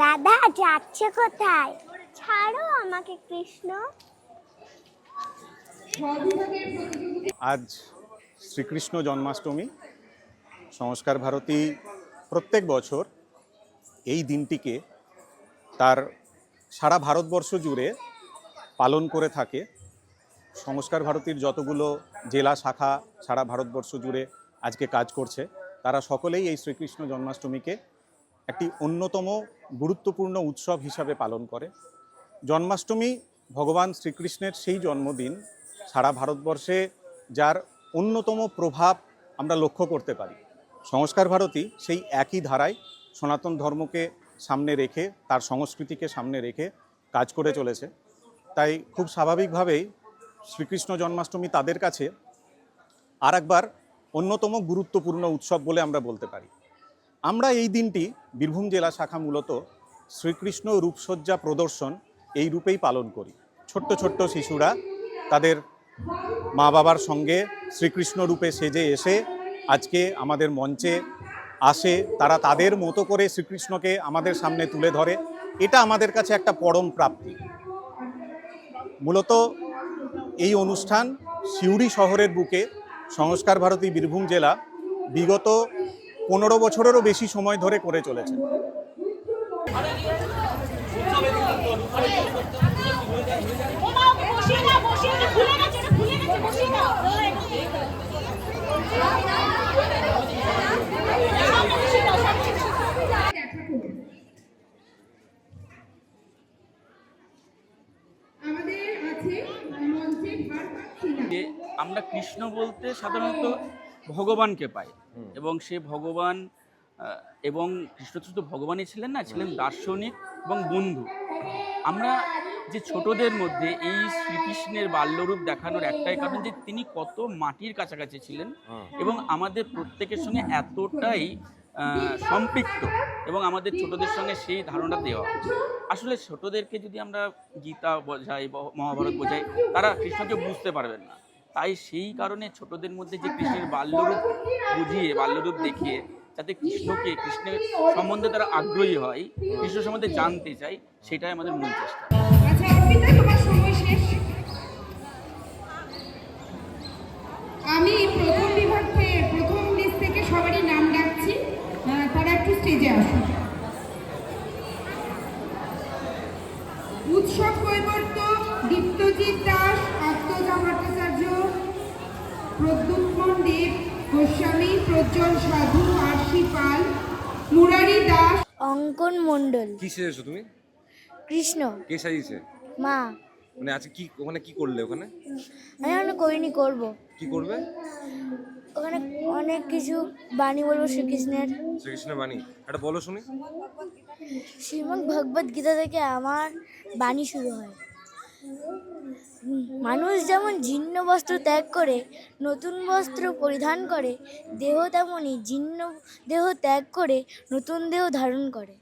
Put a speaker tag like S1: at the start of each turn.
S1: রাধা যাচ্ছে কোথায়? ছাড়ো আমাকে, কৃষ্ণ।
S2: আজ শ্রীকৃষ্ণ জন্মাষ্টমী। সংস্কার ভারতী প্রত্যেক বছর এই দিনটিকে তার সারা ভারতবর্ষ জুড়ে পালন করে থাকে। সংস্কার ভারতীর যতগুলো জেলা, শাখা সারা ভারতবর্ষ জুড়ে আজকে কাজ করছে। তারা সকলেই এই শ্রীকৃষ্ণ জন্মাষ্টমীকে একটি অন্যতম গুরুত্বপূর্ণ উৎসব হিসাবে পালন করে। জন্মাষ্টমী ভগবান শ্রীকৃষ্ণের সেই জন্মদিন সারা ভারতবর্ষে যার অন্যতম প্রভাব আমরা লক্ষ্য করতে পারি। সংস্কার ভারতী সেই একই ধারায় সনাতন ধর্মকে সামনে রেখে, তার সংস্কৃতিকে সামনে রেখে কাজ করে চলেছে। তাই খুব স্বাভাবিকভাবেই শ্রীকৃষ্ণ জন্মাষ্টমী তাদের কাছে আর একবার অন্যতম গুরুত্বপূর্ণ উৎসব বলে আমরা বলতে পারি। আমরা এই দিনটি বীরভূম জেলা শাখা মূলত শ্রীকৃষ্ণ রূপসজ্জা প্রদর্শন এই রূপেই পালন করি। ছোট্ট ছোট্ট শিশুরা তাদের মা বাবার সঙ্গে শ্রীকৃষ্ণ রূপে সেজে এসে আজকে আমাদের মঞ্চে আসে। তারা তাদের মতো করে শ্রীকৃষ্ণকে আমাদের সামনে তুলে ধরে। এটা আমাদের কাছে একটা পরম প্রাপ্তি। মূলত এই অনুষ্ঠান সিউড়ি শহরের বুকে সংস্কার ভারতী বীরভূম জেলা বিগত পনেরো বছরেরও বেশি সময় ধরে করে চলেছে।
S3: আমরা কৃষ্ণ বলতে সাধারণত ভগবানকে পাই এবং সে ভগবান এবং কৃষ্ণ তো ভগবানই ছিলেন না ছিলেন দার্শনিক এবং বন্ধু। আমরা যে ছোটদের মধ্যে এই শ্রীকৃষ্ণের বাল্যরূপ দেখানোর একটাই কারণ যে তিনি কত মাটির কাছাকাছি ছিলেন এবং আমাদের প্রত্যেকের সঙ্গে এতটাই সম্পৃক্ত এবং আমাদের ছোটদের সঙ্গে সেই ধারণা দেওয়া। আসলে ছোটদেরকে যদি আমরা গীতা বোঝাই মহাভারত বোঝাই তারা কৃষ্ণকে বুঝতে পারবেন না। তাই সেই কারণে ছোটদের মধ্যে যে কৃষ্ণের বাল্যরূপ বুঝিয়ে বাল্যরূপ দেখিয়ে যাতে কৃষ্ণকে কৃষ্ণের সম্বন্ধে তারা আগ্রহী হয় কৃষ্ণ সম্বন্ধে জানতে চাই সেটাই আমাদের মূল চেষ্টা।
S4: আচ্ছা আমি প্রথম বিভাগ থেকে প্রথম লিস্ট থেকে সবারই নাম ডাকছি। তারা একটু স্টেজে আসুন। প্রদ্যুৎমন দেব গোস্বামী প্রজ্জ্বল সাধু আরশি পাল মুরারি দাস।
S1: অঙ্কন মণ্ডল।
S5: কি সেজেছো তুমি?
S1: কৃষ্ণ।
S5: কে সাজিয়েছে?
S1: মা।
S5: মানে আজকে কি ওখানে কি করলে ওখানে?
S1: আমি অনেক করিনি করব।
S5: কি করবে?
S1: ওখানে অনেক কিছু বাণী বলব শ্রীকৃষ্ণের।
S5: শ্রীকৃষ্ণের বাণী। একটা বলো শুনি।
S1: শ্রীমদ ভগবত গীতা থেকে আমার বাণী শুরু হয়। মানুষ যেমন জীর্ণ বস্ত্র ত্যাগ করে, নতুন বস্ত্র পরিধান করে, দেহ তেমনই জীর্ণ দেহ ত্যাগ করে, নতুন দেহ ধারণ করে।